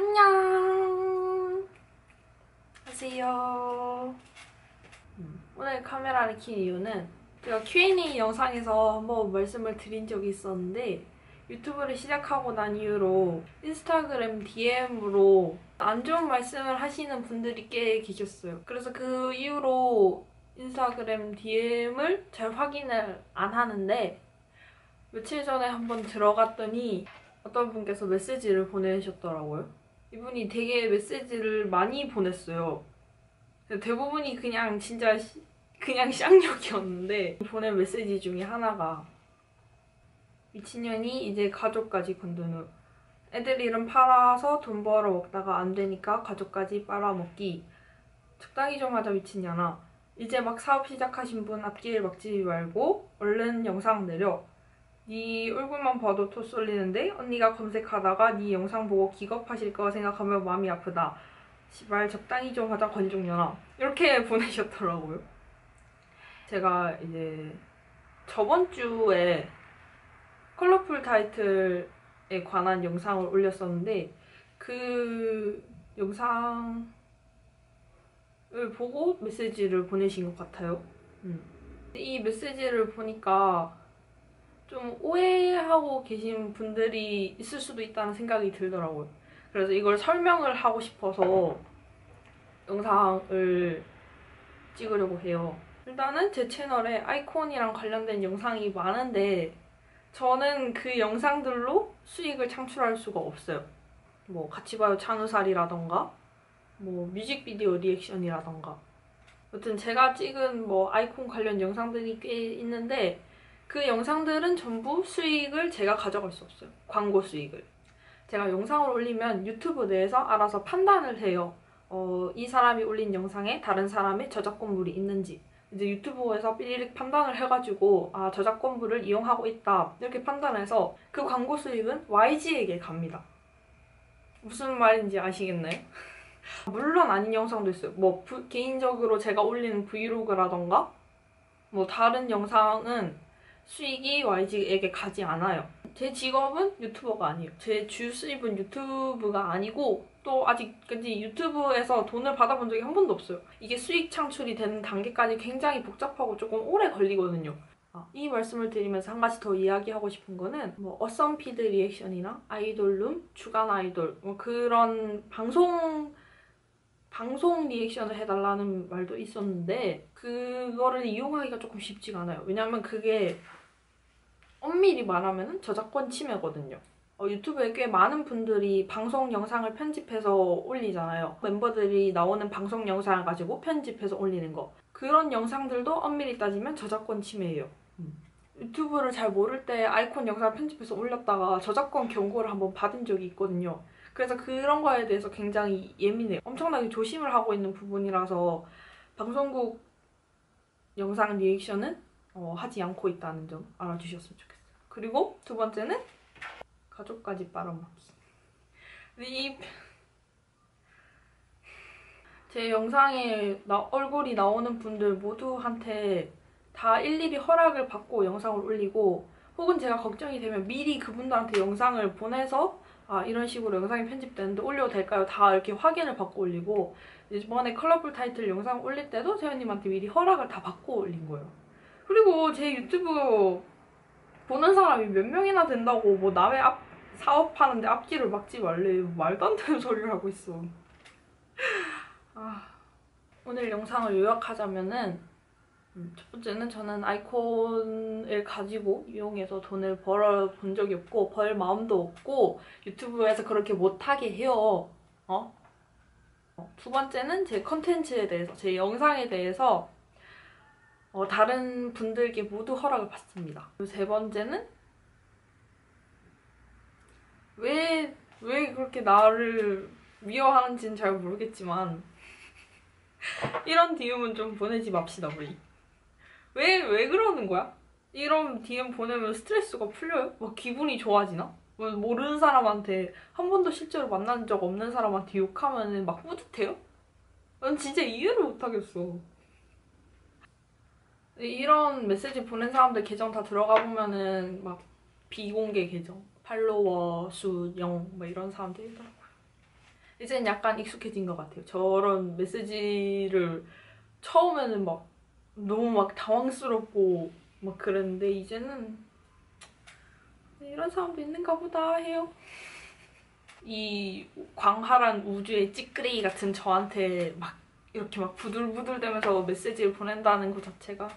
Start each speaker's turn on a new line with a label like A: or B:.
A: 안녕. 안녕하세요. 음, 오늘 카메라를 킨 이유는 제가 Q&A 영상에서 한번 말씀을 드린 적이 있었는데 유튜브를 시작하고 난 이후로 인스타그램 DM으로 안 좋은 말씀을 하시는 분들이 꽤 계셨어요. 그래서 그 이후로 인스타그램 DM을 잘 확인을 안 하는데 며칠 전에 한번 들어갔더니 어떤 분께서 메시지를 보내셨더라고요. 이분이 되게 메시지를 많이 보냈어요. 대부분이 그냥 진짜 시- 그냥 쌍욕이었는데 보낸 메시지 중에 하나가 미친년이 이제 가족까지 건드는 애들 이름 팔아서 돈 벌어 먹다가 안 되니까 가족까지 빨아먹기. 적당히 좀 하자 미친년아. 이제 막 사업 시작하신 분 앞길 막지 말고 얼른 영상 내려 네 얼굴만 봐도 토 쏠리는데 언니가 검색하다가 네 영상 보고 기겁하실 거 생각하면 마음이 아프다 시발 적당히 좀 하자 권종년아 이렇게 보내셨더라고요 제가 이제 저번 주에 컬러풀 타이틀에 관한 영상을 올렸었는데 그 영상을 보고 메시지를 보내신 것 같아요. 음. 이 메시지를 보니까 좀 오해하고 계신 분들이 있을 수도 있다는 생각이 들더라고요. 그래서 이걸 설명을 하고 싶어서 영상을 찍으려고 해요. 일단은 제 채널에 아이콘이랑 관련된 영상이 많은데 저는 그 영상들로 수익을 창출할 수가 없어요. 뭐 같이 봐요 찬우살이라던가 뭐 뮤직비디오 리액션이라던가 여튼 제가 찍은 뭐 아이콘 관련 영상들이 꽤 있는데 그 영상들은 전부 수익을 제가 가져갈 수 없어요. 광고 수익을. 제가 영상을 올리면 유튜브 내에서 알아서 판단을 해요. 어, 이 사람이 올린 영상에 다른 사람의 저작권물이 있는지. 이제 유튜브에서 삐리릭 판단을 해가지고 아 저작권물을 이용하고 있다 이렇게 판단해서 그 광고 수익은 YG에게 갑니다. 무슨 말인지 아시겠나요? 물론 아닌 영상도 있어요. 뭐 부- 개인적으로 제가 올리는 브이로그라던가 뭐 다른 영상은 수익이 YG에게 가지 않아요. 제 직업은 유튜버가 아니에요. 제 주 수입은 유튜브가 아니고 또 아직까지 유튜브에서 돈을 받아본 적이 한 번도 없어요. 이게 수익 창출이 되는 단계까지 굉장히 복잡하고 조금 오래 걸리거든요. 아, 이 말씀을 드리면서 한 가지 더 이야기하고 싶은 거는 뭐 어썸피드 리액션이나 아이돌룸, 주간 아이돌 뭐 그런 방송 방송 리액션을 해달라는 말도 있었는데 그거를 이용하기가 조금 쉽지가 않아요. 왜냐면 그게 엄밀히 말하면 저작권 침해거든요. 어, 유튜브에 꽤 많은 분들이 방송 영상을 편집해서 올리잖아요. 멤버들이 나오는 방송 영상을 가지고 편집해서 올리는 거. 그런 영상들도 엄밀히 따지면 저작권 침해예요. 유튜브를 잘 모를 때 아이콘 영상을 편집해서 올렸다가 저작권 경고를 한번 받은 적이 있거든요. 그래서 그런 거에 대해서 굉장히 예민해요. 엄청나게 조심을 하고 있는 부분이라서 방송국 영상 리액션은 어, 하지 않고 있다는 점 알아주셨으면 좋겠어요. 그리고 두 번째는 가족까지 빨아먹기. 이... 제 영상에 나, 얼굴이 나오는 분들 모두한테 다 일일이 허락을 받고 영상을 올리고 혹은 제가 걱정이 되면 미리 그분들한테 영상을 보내서 아 이런 식으로 영상이 편집되는데 올려도 될까요? 다 이렇게 확인을 받고 올리고 이번에 컬러풀 타이틀 영상 올릴 때도 세연님한테 미리 허락을 다 받고 올린 거예요. 그리고 제 유튜브 보는 사람이 몇 명이나 된다고 뭐 남의 앞 사업하는데 앞길을 막지 말래 말도 안 되는 소리를 하고 있어. 아, 오늘 영상을 요약하자면은 음, 첫 번째는 저는 아이콘을 가지고 이용해서 돈을 벌어 본 적이 없고 벌 마음도 없고 유튜브에서 그렇게 못하게 해요. 어? 어, 두 번째는 제 컨텐츠에 대해서 제 영상에 대해서 어, 다른 분들께 모두 허락을 받습니다. 세 번째는 왜, 왜 그렇게 나를 미워하는지는 잘 모르겠지만 이런 DM은 좀 보내지 맙시다 우리. 왜, 왜 그러는 거야? 이런 DM 보내면 스트레스가 풀려요? 막 기분이 좋아지나? 뭐 모르는 사람한테 한 번도 실제로 만난 적 없는 사람한테 욕하면 막 뿌듯해요? 난 진짜 이해를 못하겠어. 이런 메시지 보낸 사람들 계정 다 들어가 보면은 막 비공개 계정, 팔로워 수 0, 뭐 이런 사람들이더라고요. 이제는 약간 익숙해진 것 같아요. 저런 메시지를 처음에는 막 너무 막 당황스럽고 막 그랬는데 이제는 이런 사람도 있는가 보다 해요. 이 광활한 우주의 찌끄레기 같은 저한테 막 이렇게 막 부들부들대면서 메시지를 보낸다는 것 자체가